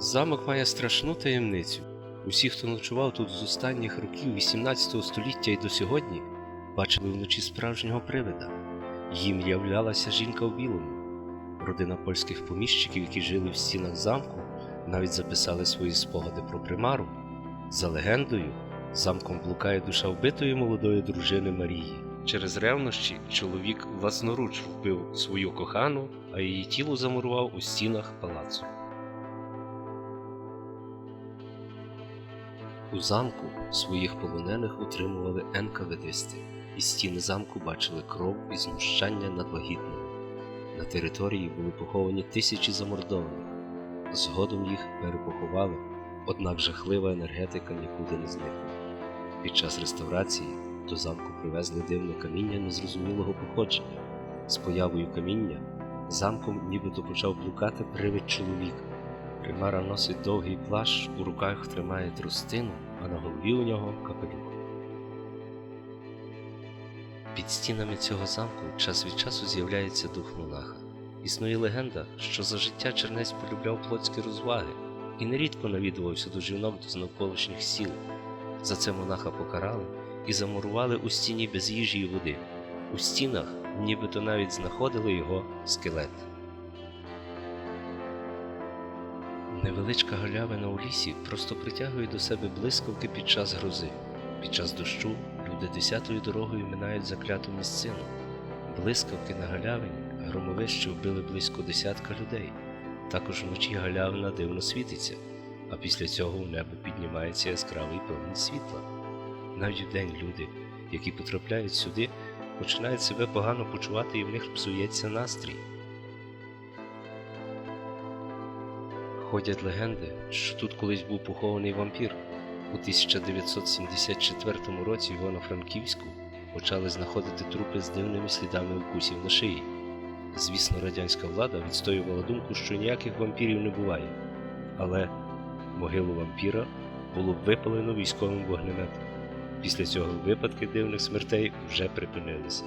Замок має страшну таємницю. Усі, хто ночував тут з останніх років 18 століття і до сьогодні, бачили вночі справжнього привида. Їм являлася жінка в білому. Родина польських поміщиків, які жили в стінах замку, навіть записали свої спогади про примару. За легендою, замком блукає душа вбитої молодої дружини Марії. Через ревнощі чоловік власноруч вбив свою кохану, а її тіло замурував у стінах палацу. У замку своїх полонених утримували енкаведисти, і стіни замку бачили кров і знущання над вагітними. На території були поховані тисячі замордованих. Згодом їх перепоховали, однак жахлива енергетика нікуди не зникла. Під час реставрації до замку привезли дивне каміння незрозумілого походження. З появою каміння замком нібито почав блукати привид чоловіка. Примара носить довгий плащ, у руках тримає тростину, а на голові у нього капелюх. Під стінами цього замку час від часу з'являється дух монаха. Існує легенда, що за життя Чернець полюбляв плотські розваги і нерідко навідувався до жінок з навколишніх сіл. За це монаха покарали і замурували у стіні без їжі і води. У стінах нібито навіть знаходили його скелет. Невеличка галявина у лісі просто притягує до себе блискавки під час грози. Під час дощу люди десятою дорогою минають закляту місцину. Блискавки на галявині громовище вбили близько десятка людей. Також вночі галявина дивно світиться, а після цього в небо піднімається яскравий промінь світла. Навіть вдень люди, які потрапляють сюди, починають себе погано почувати і в них псується настрій. Ходять легенди, що тут колись був похований вампір. У 1974 році в Івано-Франківську почали знаходити трупи з дивними слідами укусів на шиї. Звісно, радянська влада відстоювала думку, що ніяких вампірів не буває. Але могилу вампіра було випалено військовим вогнеметом. Після цього випадки дивних смертей вже припинилися.